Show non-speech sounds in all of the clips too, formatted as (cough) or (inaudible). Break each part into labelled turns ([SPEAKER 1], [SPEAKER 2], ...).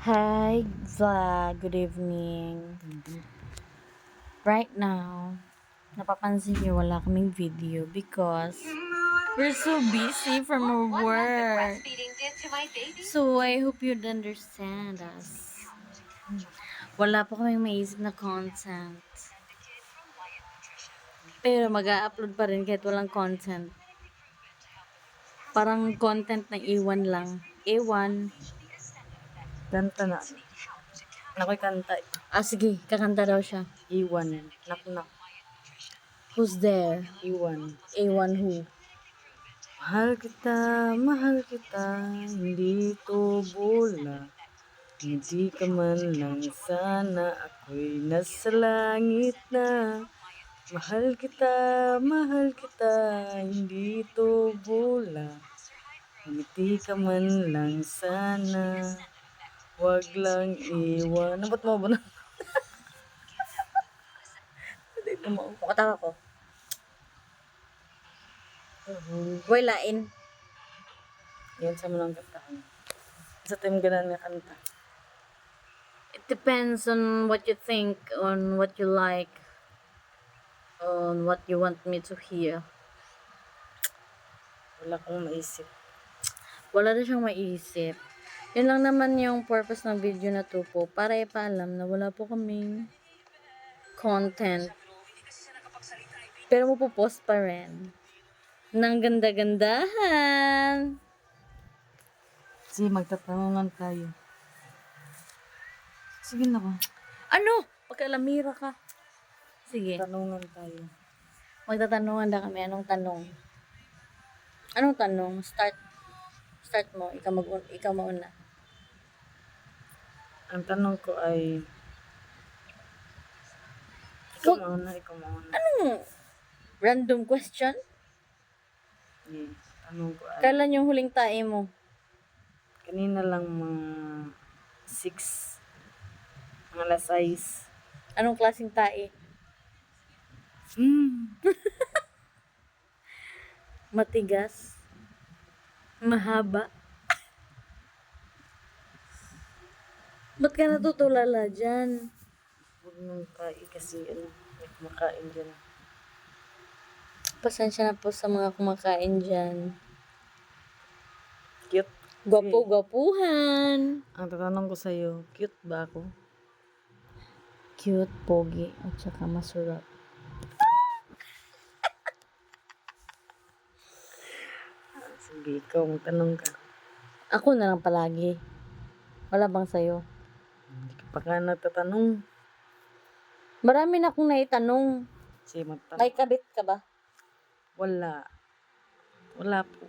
[SPEAKER 1] Hi, vlog. Good evening. Right now, napapansin niyo wala kaming video because we're so busy from our work. So, I hope you'd understand us. Wala pa kaming maisip na content. Pero mag upload pa rin kahit walang content. Parang content na iwan lang. Ewan.
[SPEAKER 2] Kanta na. Nakoy kanta.
[SPEAKER 1] Ah, sige. Kakanta daw siya.
[SPEAKER 2] Iwan. Nak nak.
[SPEAKER 1] Who's there?
[SPEAKER 2] Iwan.
[SPEAKER 1] A1 who?
[SPEAKER 2] Mahal kita, mahal kita, hindi to bola. Hindi ka man lang sana ako'y nasa langit na. Mahal kita, mahal kita, hindi to bola. Ngiti ka man lang sana. Wag lang iwan. Ano ba't mo ba na? (laughs) Hindi ko mo.
[SPEAKER 1] Pakatawa ko. Boy, lain.
[SPEAKER 2] Yan sa mga kantahan. Sa time ganan nga kanta.
[SPEAKER 1] It depends on what you think, on what you like, on what you want me to hear.
[SPEAKER 2] Wala kong maisip.
[SPEAKER 1] Wala na siyang maisip. Yun lang naman yung purpose ng video na to po, para ipaalam na wala po kaming content. Pero mapopost pa rin. Nang ganda-gandahan.
[SPEAKER 2] Sige, magtatanungan tayo. Sige na ba?
[SPEAKER 1] Ano? Pagkalamira ka. Sige.
[SPEAKER 2] Tanungan tayo.
[SPEAKER 1] Magtatanungan na kami. Anong tanong? Anong tanong? Start. Start mo. Ikaw, mag ikaw mauna.
[SPEAKER 2] Ang tanong ko ay... Ikaw
[SPEAKER 1] Wag-
[SPEAKER 2] mauna, ikaw mauna.
[SPEAKER 1] Anong random question?
[SPEAKER 2] Yeah. Tanong ko ay...
[SPEAKER 1] Kailan yung huling tae mo?
[SPEAKER 2] Kanina lang mga... Six... Mga alas sais.
[SPEAKER 1] Anong klaseng tae?
[SPEAKER 2] Hmm. (laughs)
[SPEAKER 1] Matigas? Mahaba? Ba't ka natutulala dyan?
[SPEAKER 2] Huwag nang kai kasi ano, may kumakain dyan.
[SPEAKER 1] Pasensya na po sa mga kumakain dyan.
[SPEAKER 2] Cute.
[SPEAKER 1] Gwapo-gwapuhan.
[SPEAKER 2] Ang tatanong ko sa'yo, cute ba ako?
[SPEAKER 1] Cute, pogi, at saka masarap. (laughs)
[SPEAKER 2] Sige, ikaw, magtanong ka.
[SPEAKER 1] Ako na lang palagi. Wala bang sa'yo?
[SPEAKER 2] Hindi ka pa ka nagtatanong.
[SPEAKER 1] Marami na akong naitanong.
[SPEAKER 2] Sige, magtanong.
[SPEAKER 1] May kabit ka ba?
[SPEAKER 2] Wala. Wala po.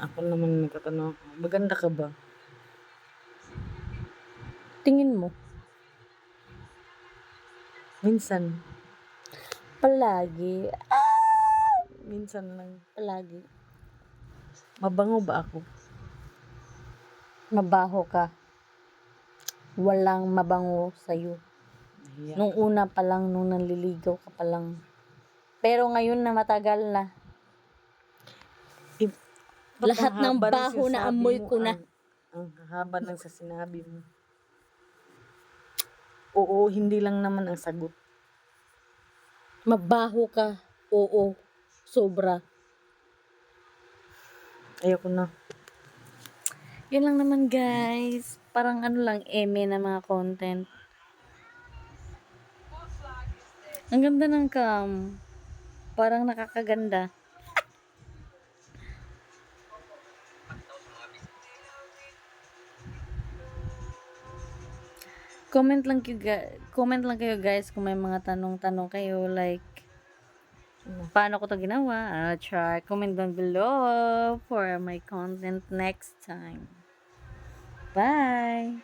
[SPEAKER 2] Ako naman nagtatanong ako. Maganda ka ba?
[SPEAKER 1] Tingin mo.
[SPEAKER 2] Minsan.
[SPEAKER 1] Palagi.
[SPEAKER 2] Minsan lang.
[SPEAKER 1] Palagi.
[SPEAKER 2] Mabango ba ako?
[SPEAKER 1] Mabaho ka. Walang mabango sa'yo.
[SPEAKER 2] Nahiya.
[SPEAKER 1] Nung una pa lang, nung nanliligaw ka pa lang. Pero ngayon na matagal na.
[SPEAKER 2] Ba't
[SPEAKER 1] Lahat ng baho na amoy
[SPEAKER 2] mo?
[SPEAKER 1] ko na.
[SPEAKER 2] Ang, ang haba ng sa sinabi mo. Oo, hindi lang naman ang sagot.
[SPEAKER 1] Mabaho ka. Oo. Sobra.
[SPEAKER 2] Ayoko na.
[SPEAKER 1] Yun lang naman guys. Parang ano lang, eme na mga content. Ang ganda ng cam. Parang nakakaganda. Comment lang kayo, comment lang kayo guys kung may mga tanong-tanong kayo like paano ko to ginawa. I'll try. Comment down below for my content next time. Bye!